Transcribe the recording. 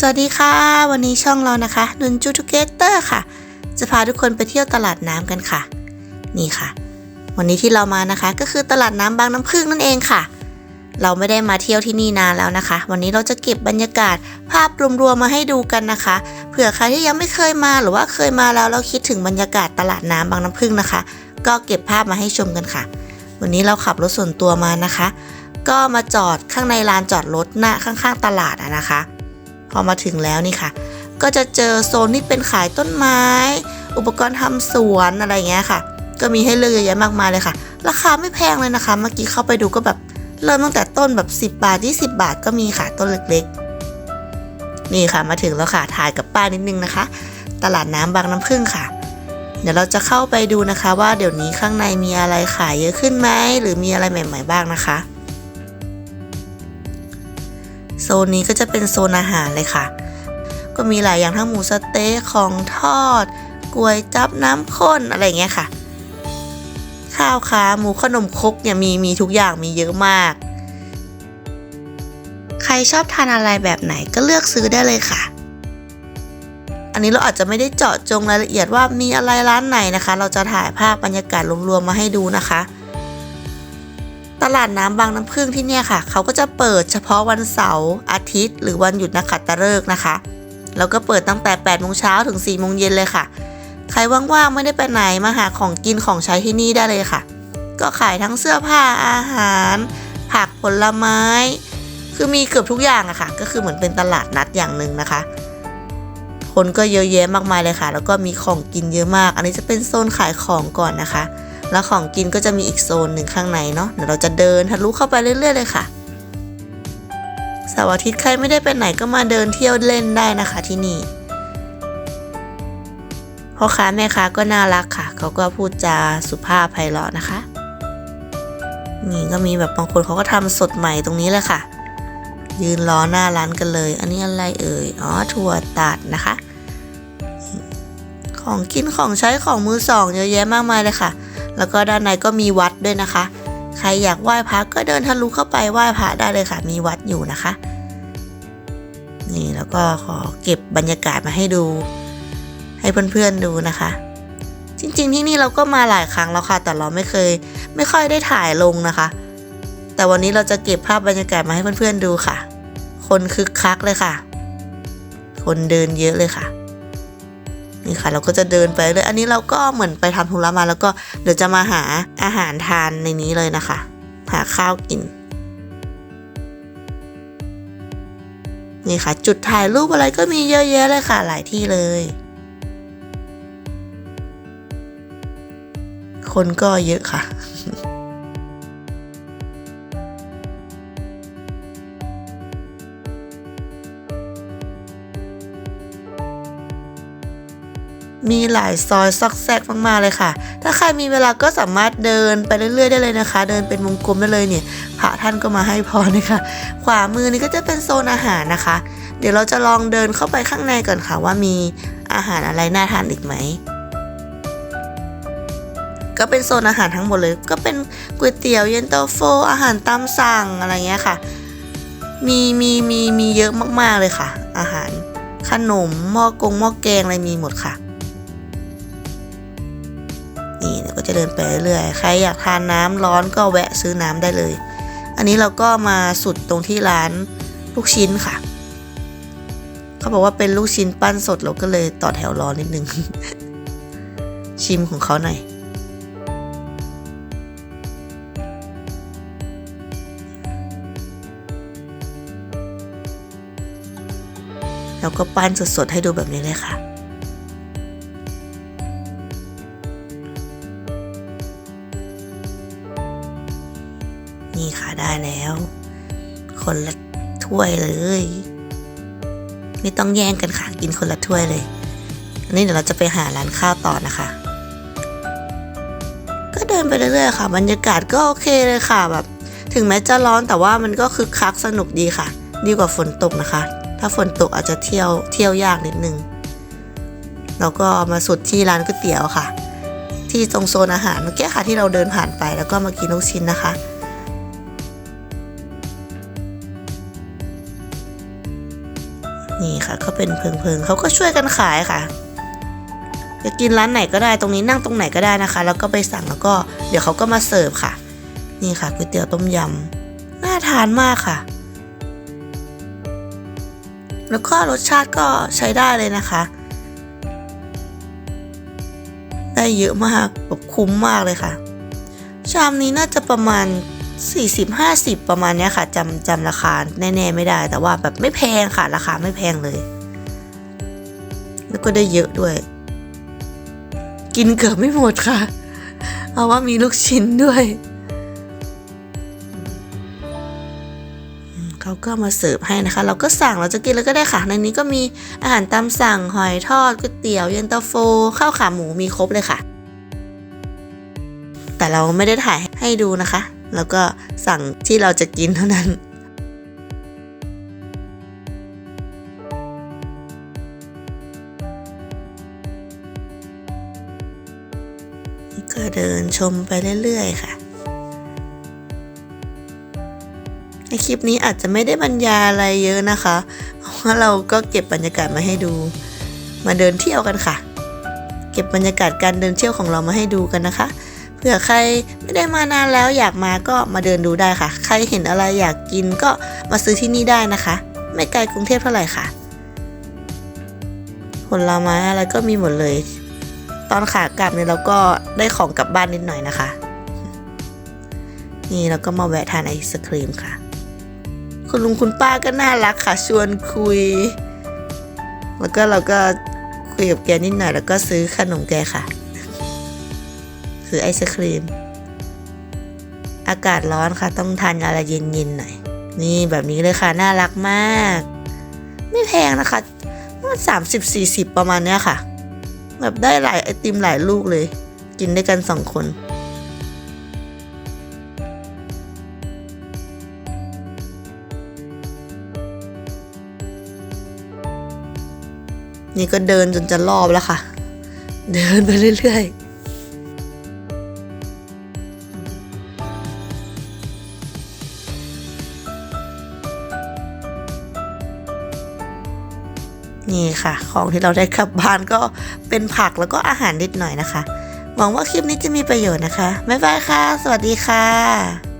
สวัสดีค่ะ วันนี้ช่องเรานะคะนุนจูทูเกเตอร์ค่ะ จะพาทุกคนไปเที่ยวตลาดน้ำกันค่ะ นี่ค่ะ วันนี้ที่เรามานะคะ ก็คือตลาดน้ำบางน้ำพึ่งนั่นเองค่ะ เราไม่ได้มาเที่ยวที่นี่นานแล้วนะคะ วันนี้เราจะเก็บบรรยากาศภาพรวมๆมาให้ดูกันนะคะเผื่อใครที่ยังไม่เคยมาหรือว่าเคยมาแล้วเราคิดถึงบรรยากาศตลาดน้ำบางน้ำพึ่งนะคะ ก็เก็บภาพมาให้ชมกันค่ะ วันนี้เราขับรถส่วนตัวมานะคะ ก็มาจอดข้างในลานจอดรถหน้าข้าง ๆ ตลาดนะคะ พอมาถึงแล้วนี่ค่ะ ก็จะเจอโซนที่เป็นขายต้นไม้ อุปกรณ์ทำสวนอะไรเงี้ยค่ะ ก็มีให้เลือกเยอะแยะมากมายเลยค่ะ ราคาไม่แพงเลยนะคะ เมื่อกี้เข้าไปดูก็แบบเริ่มตั้งแต่ต้นแบบ 10 บาท 20 บาทก็มีค่ะต้นเล็กๆ นี่ค่ะมาถึงแล้วค่ะถ่ายกับป้านิดนึงนะคะ ตลาดน้ำบางน้ำพึ่งค่ะ เดี๋ยวเราจะเข้าไปดูนะคะ ว่าเดี๋ยวนี้ข้างในมีอะไรขายเยอะขึ้นไหมหรือมีอะไรใหม่ ๆ บ้างนะคะ โซนนี้ก็จะเป็นโซนอาหารเลยค่ะ ก็มีหลายอย่างทั้งหมูสเต๊ะของทอดกล้วยจับน้ำข้นอะไรเงี้ยค่ะ ข้าวขาหมูขนมครกเนี่ยมีมีทุกอย่างมีเยอะมาก ใครชอบทานอะไรแบบไหนก็เลือกซื้อได้เลยค่ะ อันนี้เราอาจจะไม่ได้เจาะจงรายละเอียดว่ามีอะไรร้านไหนนะคะ เราจะถ่ายภาพบรรยากาศรวมๆมาให้ดูนะคะ ตลาดน้ำบางน้ำพึ่งที่เนี่ยค่ะ เขาก็จะเปิดเฉพาะวันเสาร์อาทิตย์ หรือวันหยุดนักขัตฤกษ์นะคะแล้วก็เปิดตั้งแต่8โมงเช้าถึง4โมงเย็นเลยค่ะ ใครว่างๆไม่ได้ไปไหนมาหาของกินของใช้ที่นี่ได้เลยค่ะ ก็ขายทั้งเสื้อผ้าอาหาร ผักผลไม้ คือมีเกือบทุกอย่างอะค่ะ ก็คือเหมือนเป็นตลาดนัดอย่างหนึ่งนะคะ คนก็เยอะแยะมากมายเลยค่ะ แล้วก็มีของกินเยอะมาก อันนี้จะเป็นโซนขายของก่อนนะคะ แล้วของกินก็จะมีอีกโซนหนึ่งข้างในเนาะเดี๋ยวเราจะเดินทะลุเข้าไปเรื่อยๆเลยค่ะเสาร์อาทิตย์ใครไม่ได้ไปไหนก็มาเดินเที่ยวเล่นได้นะคะที่นี่พ่อค้าแม่ค้าก็น่ารักค่ะ เขาก็พูดจาสุภาพไพเราะนะคะ นี่ก็มีแบบบางคนเขาก็ทำสดใหม่ตรงนี้เลยค่ะ ยืนรอหน้าร้านกันเลย อันนี้อะไรเอ่ย อ๋อถั่วตัดนะคะ ของกินของใช้ของมือสองเยอะแยะมากมายเลยค่ะ แล้วก็ด้านในก็มีวัดด้วยนะคะ ใครอยากไหว้พระก็เดินทะลุเข้าไปไหว้พระได้เลยค่ะ มีวัดอยู่นะคะ นี่แล้วก็ขอเก็บบรรยากาศมาให้ดู ให้เพื่อนๆดูนะคะ จริงๆที่นี่เราก็มาหลายครั้งแล้วค่ะ แต่เราไม่เคย ไม่ค่อยได้ถ่ายลงนะคะ แต่วันนี้เราจะเก็บภาพบรรยากาศมาให้เพื่อนๆดูค่ะ คนคึกคักเลยค่ะ คนเดินเยอะเลยค่ะ นี่ค่ะ เราก็จะเดินไปเลยอันนี้เราก็เหมือนไปทำธุระมาแล้วก็เดี๋ยวจะมาหาอาหารทานในนี้เลยนะคะ หาข้าวกินนี่ค่ะ จุดถ่ายรูปอะไรก็มีเยอะแยะเลยค่ะ หลายที่เลย คนก็เยอะค่ะ มีหลายซอยซอกแซกมากๆเลยค่ะ ถ้าใครมีเวลาก็สามารถเดินไปเรื่อยๆได้เลยนะคะ เดินเป็นวงกลมได้เลยเนี่ยพระท่านก็มาให้พรนะคะ ขวามือนี่ก็จะเป็นโซนอาหารนะคะ เดี๋ยวเราจะลองเดินเข้าไปข้างในก่อนค่ะว่ามีอาหารอะไรน่าทานอีกไหมก็เป็นโซนอาหารทั้งหมดเลย ก็เป็นก๋วยเตี๋ยวเย็นตาโฟ อาหารตามสั่งอะไรเงี้ยค่ะ มีมีมีมีเยอะมากๆเลยค่ะ อาหารขนมหม้อกงหม้อแกงอะไรมีหมดค่ะ นี่เดี๋ยวก็จะเดินไปเรื่อยๆใครอยากทานน้ำร้อนก็แวะซื้อน้ำได้เลย อันนี้เราก็มาสุดตรงที่ร้านลูกชิ้นค่ะ เขาบอกว่าเป็นลูกชิ้นปั้นสดเราก็เลยต่อแถวรอนิดนึง ชิมของเขาหน่อยแล้วก็ปั้นสดๆให้ดูแบบนี้เลยค่ะ ได้แล้ว คนละถ้วยเลย ไม่ต้องแย่งกันค่ะกินคนละถ้วยเลยอันนี้เดี๋ยวเราจะไปหาร้านข้าวต่อนะคะ ก็เดินไปเรื่อยๆค่ะ บรรยากาศก็โอเคเลยค่ะแบบ ถึงแม้จะร้อนแต่ว่ามันก็คึกคักสนุกดีค่ะ ดีกว่าฝนตกนะคะ ถ้าฝนตกอาจจะเที่ยวเที่ยวยากนิดนึงแล้วก็มาสุดที่ร้านก๋วยเตี๋ยวค่ะ ที่ตรงโซนอาหารเมื่อกี้ค่ะที่เราเดินผ่านไปแล้วก็มากินลูกชิ้นนะคะ นี่ค่ะก็เป็นเพิงๆเขาก็ช่วยกันขายค่ะจะกินร้านไหนก็ได้ตรงนี้นั่งตรงไหนก็ได้นะคะ แล้วก็ไปสั่งแล้วก็เดี๋ยวเขาก็มาเสิร์ฟค่ะ นี่ค่ะก๋วยเตี๋ยวต้มยำน่าทานมากค่ะ แล้วก็รสชาติก็ใช้ได้เลยนะคะ ได้เยอะมากแบบคุ้มมากเลยค่ะ ชามนี้น่าจะประมาณ 40-50 ประมาณเนี้ยค่ะจำจำราคาแน่ๆไม่ได้ แต่ว่าแบบไม่แพงค่ะ ราคาไม่แพงเลย แล้วก็ได้เยอะด้วย กินเกือบไม่หมดค่ะเพราะว่ามีลูกชิ้นด้วยเขาก็มาเสิร์ฟให้นะคะ เราก็สั่งเราจะกินแล้วก็ได้ค่ะ ในนี้ก็มีอาหารตามสั่งหอยทอดก๋วยเตี๋ยวเย็นตาโฟข้าวขาหมูมีครบเลยค่ะ แต่เราไม่ได้ถ่ายให้ดูนะคะ แล้วก็สั่งที่เราจะกินเท่านั้น ก็เดินชมไปเรื่อยๆค่ะในคลิปนี้อาจจะไม่ได้บรรยายอะไรเยอะนะคะ เพราะว่าเราก็เก็บบรรยากาศมาให้ดู มาเดินเที่ยวกันค่ะ เก็บบรรยากาศการเดินเที่ยวของเรามาให้ดูกันนะคะ ผื่อใครไม่ได้มานานแล้วอยากมาก็มาเดินดูได้ค่ะ ใครเห็นอะไรอยากกินก็มาซื้อที่นี่ได้นะคะ ไม่ไกลกรุงเทพเท่าไหร่ค่ะ ผลไม้อะไรก็มีหมดเลย ตอนขากลับเนี่ยเราก็ได้ของกลับบ้านนิดหน่อยนะคะ นี่เราก็มาแวะทานไอศครีมค่ะ คุณลุงคุณป้าก็น่ารักค่ะ ชวนคุย แล้วก็เราก็คุยกับแกนิดหน่อยแล้วก็ซื้อขนมแกค่ะือไอศครีม อากาศร้อนค่ะต้องทานอะไรเย็นๆหน่อย นี่แบบนี้เลยค่ะ น่ารักมาก ไม่แพงนะคะมันสามสิบสี่สิบประมาณเนี้ยค่ะ แบบได้หลายไอติมหลายลูกเลย กินด้วยกันสองคนนี่ก็เดินจนจะรอบแล้วค่ะ เดินไปเรื่อยๆ นี่ค่ะ ของที่เราได้กลับบ้านก็เป็นผักแล้วก็อาหารนิดหน่อยนะคะ หวังว่าคลิปนี้จะมีประโยชน์นะคะ บ๊ายบายค่ะ สวัสดีค่ะ